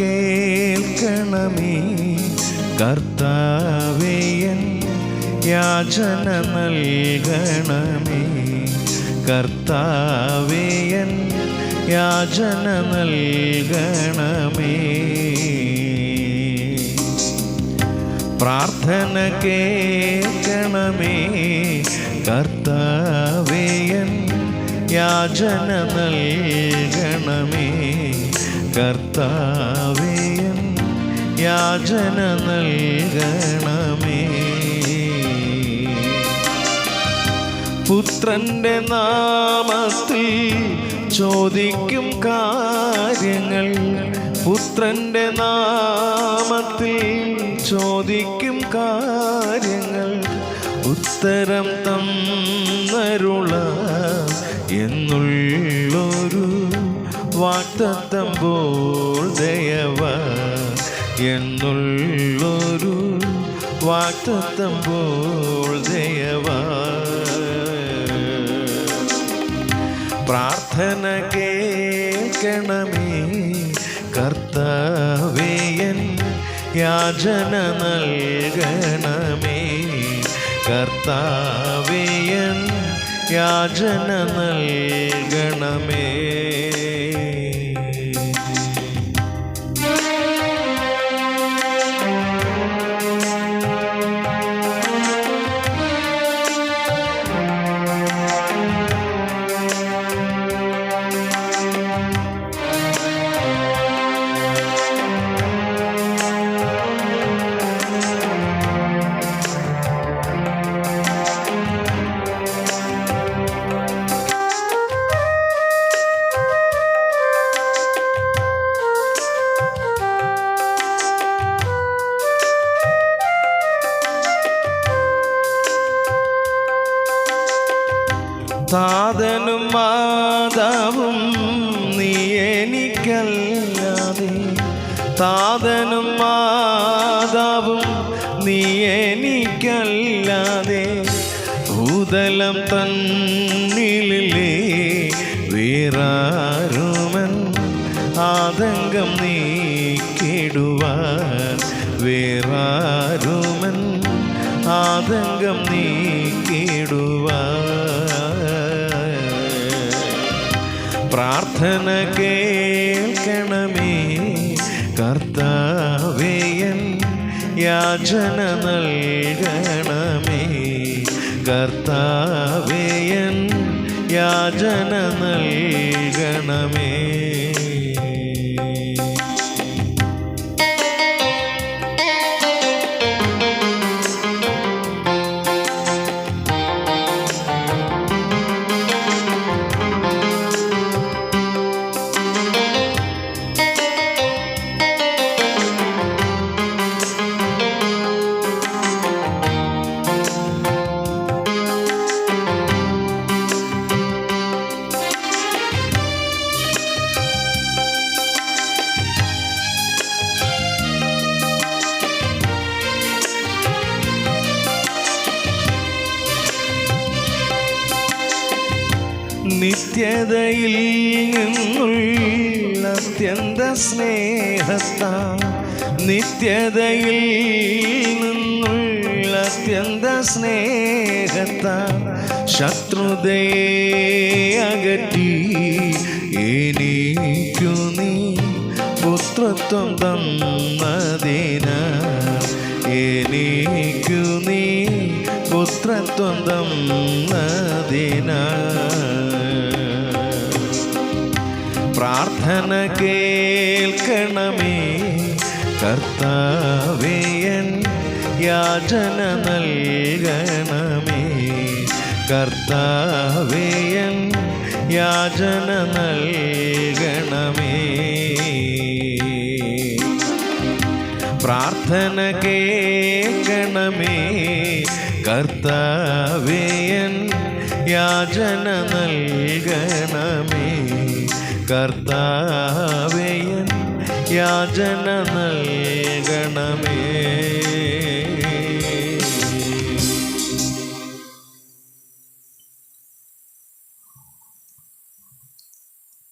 കേൾക്കണമേ. കർത്താവേയൻ യാചന നൽകണമേ. കർത്താവേയൻ യാചന നൽകണമേ. പ്രാർത്ഥന കേൾക്കണമേ. കർത്താവേയൻ യാചന നൽകണമേ. കർത്താവേയൻ യാചന നൽകണമേ. പുത്രന്റെ നാമത്തിൽ ചോദിക്കും കാര്യങ്ങൾ. പുത്രന്റെ നാമത്തിൽ ചോദിക്കും കാര്യങ്ങൾ. ഉത്തരം തന്നരുള. എന്നുള്ളൊരു വാക്തത്വം പോൽ ദയവ എന്നുള്ളൊരു വാക്തത്വം പോൽ ദയവ പ്രാർത്ഥന കേൾക്കണമേ കർത്താവേയൻ യാചന നൽകണമേ. കർത്താവേയൻ യാചന നൽകണമേ. താതനും മാതാവും നീ എനിക്കല്ലാതെ ഭൂതലം തന്നിലേ വേറാരുമൻ ആതങ്കം നീക്കിടുവാൻ വേറാരുമൻ ആതങ്കം നീക്കിടുവാൻ പ്രാർത്ഥന കേൾക്കണമേ കർത്താവേയൻ യാചന നൽകണമേ. കർത്താവേയൻ യാചന നൽകണമേ. നിത്യതയിൽ നിന്നുള്ള അത്യന്ത സ്നേഹത്താ. നിത്യതയിൽ നിന്നുള്ള അത്യന്ത സ്നേഹത്താ. ശത്രുതയെ അകറ്റി എനിക്കു നീ. പുത്രത്വം തന്നതിന. എനിക്കു നീ. പുത്രത്വം തന്നതിന. പ്രാർത്ഥന കേൾക്കണമേ. കർത്താവേയൻ യാചന നൽകണമേ. കർത്താവേയൻ യാചന നൽകണമേ. പ്രാർത്ഥന കേൾക്കണമേ. കർത്താവേയൻ യാചന നൽകണമേ. കർത്താവേയൻ യാചന നൽകണമേ.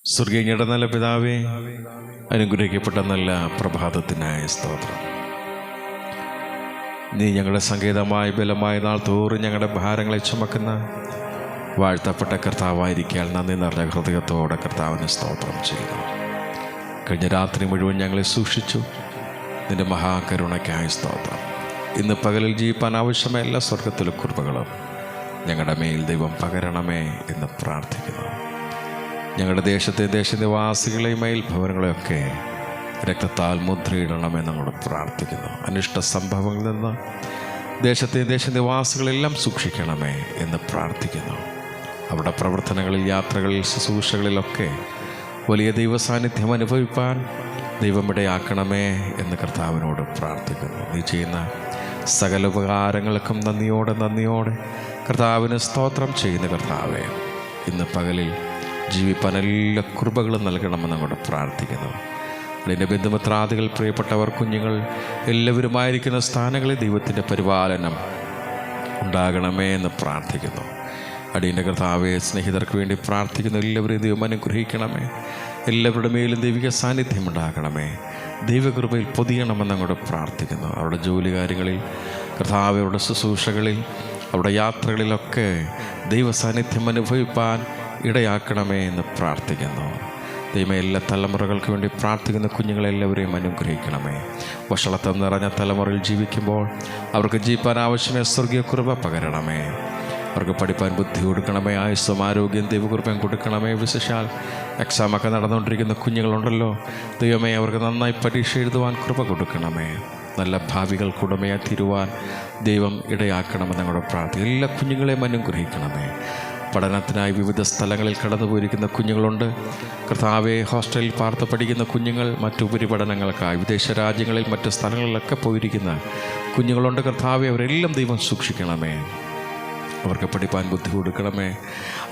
സ്വർഗീയയുടെ നല്ല പിതാവേ അനുഗ്രഹിക്കപ്പെട്ട നല്ല പ്രഭാതത്തിനായ സ്തോത്രം. നീ ഞങ്ങളുടെ സംഗീതമായ ബലമായ നാൾ തോറും ഞങ്ങളുടെ ഭാരങ്ങളെ ചുമക്കുന്ന വാഴ്ത്തപ്പെട്ട കർത്താവായിരിക്കാൻ നന്ദി നിറഞ്ഞ ഹൃദയത്തോടെ കർത്താവിനെ സ്തോത്രം ചെയ്യുന്നു. കഴിഞ്ഞ രാത്രി മുഴുവൻ ഞങ്ങളെ സൂക്ഷിച്ചു. നിന്റെ മഹാകരുണയ്ക്കായ സ്തോത്രം. ഇന്ന് പകലിൽ ജീവിപ്പാൻ ആവശ്യമായ എല്ലാ സ്വർഗത്തിലെ കുറിപ്പുകളും ഞങ്ങളുടെ മേൽ ദൈവം പകരണമേ എന്ന് പ്രാർത്ഥിക്കുന്നു. ഞങ്ങളുടെ ദേശത്തെ ദേശനിവാസികളെയും മേൽ ഭവനങ്ങളെയൊക്കെ രക്തത്താൽ മുദ്രയിടണമെന്ന് നമ്മൾ പ്രാർത്ഥിക്കുന്നു. അനിഷ്ട സംഭവങ്ങളിൽ നിന്ന് ദേശത്തെ ദേശനിവാസികളെല്ലാം സൂക്ഷിക്കണമേ എന്ന് പ്രാർത്ഥിക്കുന്നു. അവിടെ പ്രവർത്തനങ്ങളിൽ യാത്രകളിൽ ശുശ്രൂഷകളിലൊക്കെ വലിയ ദൈവസാന്നിധ്യം അനുഭവിപ്പാൻ ദൈവമിടയാക്കണമേ എന്ന് കർത്താവിനോട് പ്രാർത്ഥിക്കുന്നു. നീ ചെയ്യുന്ന സകല ഉപകാരങ്ങൾക്കും നന്ദിയോടെ നന്ദിയോടെ കർത്താവിന് സ്തോത്രം ചെയ്യുന്ന കർത്താവെ ഇന്ന് പകലിൽ ജീവിപ്പാൻ എല്ലാ കൃപകളും നൽകണമെന്ന് അങ്ങോട്ട് പ്രാർത്ഥിക്കുന്നു. അതിന്റെ ബന്ധുമിത്രാദികൾ പ്രിയപ്പെട്ടവർ കുഞ്ഞുങ്ങൾ എല്ലാവരുമായിരിക്കുന്ന സ്ഥാനങ്ങളിൽ ദൈവത്തിന്റെ പരിപാലനം ഉണ്ടാകണമേ എന്ന് പ്രാർത്ഥിക്കുന്നു. അടിയന്റെ കർത്താവെ സ്നേഹിതർക്ക് വേണ്ടി പ്രാർത്ഥിക്കുന്ന എല്ലാവരെയും ദൈവം അനുഗ്രഹിക്കണമേ. എല്ലാവരുടെ മേലും ദൈവിക സാന്നിധ്യം ഉണ്ടാകണമേ. ദൈവകൃപയിൽ പൊതിയണമെന്ന് അങ്ങോട്ട് പ്രാർത്ഥിക്കുന്നു. അവരുടെ ജോലി കാര്യങ്ങളിൽ കർത്താവ് ശുശ്രൂഷകളിൽ അവരുടെ യാത്രകളിലൊക്കെ ദൈവ സാന്നിധ്യം അനുഭവിപ്പാൻ ഇടയാക്കണമേ എന്ന് പ്രാർത്ഥിക്കുന്നു. ദൈവം എല്ലാ തലമുറകൾക്ക് വേണ്ടി പ്രാർത്ഥിക്കുന്ന കുഞ്ഞുങ്ങളെല്ലാവരെയും അനുഗ്രഹിക്കണമേ. വഷളത്വം നിറഞ്ഞ തലമുറയിൽ ജീവിക്കുമ്പോൾ അവർക്ക് ജീവിക്കാൻ ആവശ്യമായ സ്വർഗീയ കൃപ പകരണമേ. അവർക്ക് പഠിപ്പാൻ ബുദ്ധി കൊടുക്കണമേ ആയുസ്സും ആരോഗ്യം ദൈവകൃപയും കൊടുക്കണമേ. വിശേഷാൽ എക്സാമൊക്കെ നടന്നുകൊണ്ടിരിക്കുന്ന കുഞ്ഞുങ്ങളുണ്ടല്ലോ. ദൈവമേ അവർക്ക് നന്നായി പരീക്ഷ എഴുതുവാൻ കൃപ കൊടുക്കണമേ. നല്ല ഭാവികൾ ഭാവികൾക്കുടമയായി തീരുവാൻ ദൈവം ഇടയാക്കണമെന്ന് ഞങ്ങളുടെ പ്രാർത്ഥന. എല്ലാ കുഞ്ഞുങ്ങളെയും അനുഗ്രഹിക്കണമേ. പഠനത്തിനായി വിവിധ സ്ഥലങ്ങളിൽ കടന്നു പോയിരിക്കുന്ന കുഞ്ഞുങ്ങളുണ്ട്. കർത്താവെ ഹോസ്റ്റലിൽ പാർത്ത് പഠിക്കുന്ന കുഞ്ഞുങ്ങൾ മറ്റു ഉപരിപഠനങ്ങൾക്കായി വിദേശ രാജ്യങ്ങളിൽ മറ്റു സ്ഥലങ്ങളിലൊക്കെ പോയിരിക്കുന്ന കുഞ്ഞുങ്ങളുണ്ട്. കർത്താവെ അവരെല്ലാം ദൈവം സൂക്ഷിക്കണമേ. അവർക്ക് പഠിപ്പാൻ ബുദ്ധി കൊടുക്കണമേ.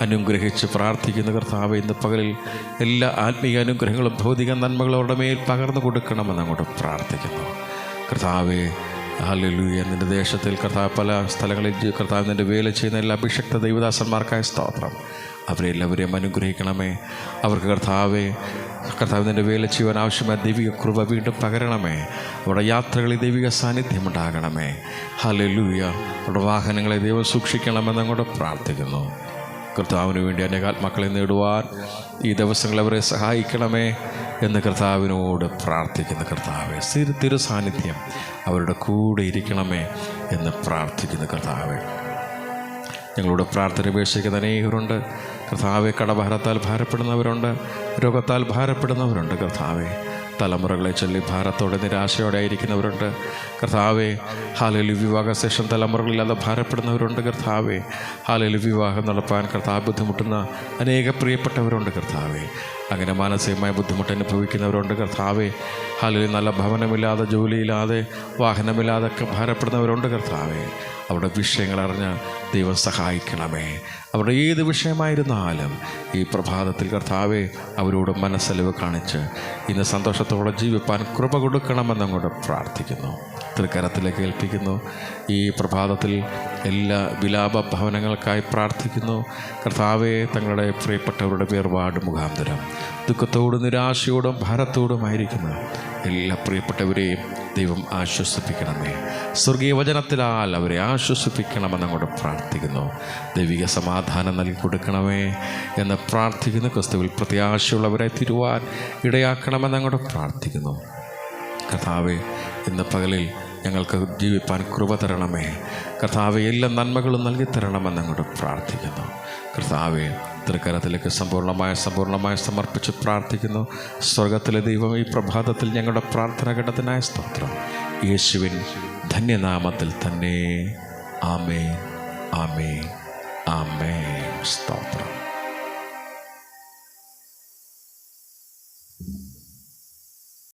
അനുഗ്രഹിച്ച് പ്രാർത്ഥിക്കുന്ന കർത്താവ് ഇന്ന് പകലിൽ എല്ലാ ആത്മീയ അനുഗ്രഹങ്ങളും ഭൗതിക നന്മകളും അവരുടെ മേൽ പകർന്നു കൊടുക്കണമെന്ന് അങ്ങോട്ട് പ്രാർത്ഥിക്കുന്നു. കർത്താവെ ഹല്ലേലൂയ. നിന്റെ ദേശത്തിൽ കർത്താവ് പല സ്ഥലങ്ങളിൽ കർത്താവ് നിന്റെ വേല ചെയ്യുന്ന എല്ലാ അഭിഷക്ത ദൈവദാസന്മാർക്കായ സ്തോത്രം. അവരെ എല്ലാവരെയും അനുഗ്രഹിക്കണമേ. അവർക്ക് കർത്താവെ കർത്താവ് നിന്റെ വേല ചെയ്യുവാൻ ആവശ്യമായ ദൈവിക കൃപ വീണ്ടും പകരണമേ. അവിടെ യാത്രകളിൽ ദൈവിക സാന്നിധ്യം ഉണ്ടാകണമേ ഹല്ലേലൂയ. അവിടെ വാഹനങ്ങളെ ദൈവം സൂക്ഷിക്കണമെന്ന് അങ്ങോട്ട് പ്രാർത്ഥിക്കുന്നു. കർത്താവിന് വേണ്ടി അനേകാത്മാക്കളെ നേടുവാൻ ഈ ദിവസങ്ങൾ അവരെ സഹായിക്കണമേ എന്ന് കർത്താവിനോട് പ്രാർത്ഥിക്കുന്ന കർത്താവെ സിരു തിരു സാന്നിധ്യം അവരുടെ കൂടെ ഇരിക്കണമേ എന്ന് പ്രാർത്ഥിക്കുന്ന കർത്താവെ. ഞങ്ങളുടെ പ്രാർത്ഥന ഉപേക്ഷിക്കുന്ന അനേകരുണ്ട്. കർത്താവെ കടഭാരത്താൽ ഭാരപ്പെടുന്നവരുണ്ട്. രോഗത്താൽ ഭാരപ്പെടുന്നവരുണ്ട് കർത്താവെ. തലമുറകളെ ചൊല്ലി ഭാരത്തോടെ നിരാശയോടെ ആയിരിക്കുന്നവരുണ്ട്. കർത്താവെ ഹാലയിൽ വിവാഹ ശേഷം തലമുറകളില്ലാതെ ഭാരപ്പെടുന്നവരുണ്ട് കർത്താവേ. ഹാലയിൽ വിവാഹം നടപ്പാൻ കർത്താവ് ബുദ്ധിമുട്ടുന്ന അനേക പ്രിയപ്പെട്ടവരുണ്ട് കർത്താവെ. അങ്ങനെ മാനസികമായ ബുദ്ധിമുട്ട് അനുഭവിക്കുന്നവരുണ്ട്. കർത്താവെ അല്ലെങ്കിൽ നല്ല ഭവനമില്ലാതെ ജോലിയില്ലാതെ വാഹനമില്ലാതെ ഒക്കെ ഭാരപ്പെടുന്നവരുണ്ട് കർത്താവെ. അവരുടെ വിഷയങ്ങൾ അറിഞ്ഞ് ദൈവം സഹായിക്കണമേ. അവരുടെ ഏത് വിഷയമായിരുന്നാലും ഈ പ്രഭാതത്തിൽ കർത്താവെ അവരോട് മനസ്സലിവ് കാണിച്ച് ഇന്ന് സന്തോഷത്തോടെ ജീവിപ്പാൻ കൃപ കൊടുക്കണമെന്ന് കൂടെ പ്രാർത്ഥിക്കുന്നു. തൃക്കരത്തിലേക്ക് ഏൽപ്പിക്കുന്നു. ഈ പ്രഭാതത്തിൽ എല്ലാ വിലാപ ഭവനങ്ങൾക്കായി പ്രാർത്ഥിക്കുന്നു. കർത്താവെ തങ്ങളുടെ പ്രിയപ്പെട്ടവരുടെ വേർപാട് മുഖാന്തരം. ദുഃഖത്തോടും നിരാശയോടും ഭാരത്തോടുമായിരിക്കുന്ന എല്ലാ പ്രിയപ്പെട്ടവരെയും ദൈവം ആശ്വസിപ്പിക്കണമേ. സ്വർഗീയ വചനത്തിലാൽ അവരെ ആശ്വസിപ്പിക്കണമെന്ന് അങ്ങോട്ട് പ്രാർത്ഥിക്കുന്നു. ദൈവിക സമാധാനം നൽകി കൊടുക്കണമേ എന്ന് പ്രാർത്ഥിക്കുന്നു. ക്രിസ്തുവിൽ പ്രത്യാശയുള്ളവരെ തിരുവാൻ ഇടയാക്കണമെന്ന് അങ്ങോട്ട് പ്രാർത്ഥിക്കുന്നു. കർത്താവെ ഇന്ന് പകലിൽ ഞങ്ങൾക്ക് ജീവിപ്പാൻ കൃപ തരണമേ. കർത്താവെ എല്ലാ നന്മകളും നൽകി തരണമെന്ന് അങ്ങോട്ട് പ്രാർത്ഥിക്കുന്നു. കർത്താവെ തൃക്കരത്തിലേക്ക് സമ്പൂർണമായ സമ്പൂർണമായി സമർപ്പിച്ച് പ്രാർത്ഥിക്കുന്നു. സ്വർഗത്തിലെ ദൈവം ഈ പ്രഭാതത്തിൽ ഞങ്ങളുടെ പ്രാർത്ഥന ഘട്ടത്തിനായ സ്തോത്രം. യേശുവിൻ ധന്യനാമത്തിൽ തന്നെ. ആമേ ആമേ ആമേ സ്തോത്രം.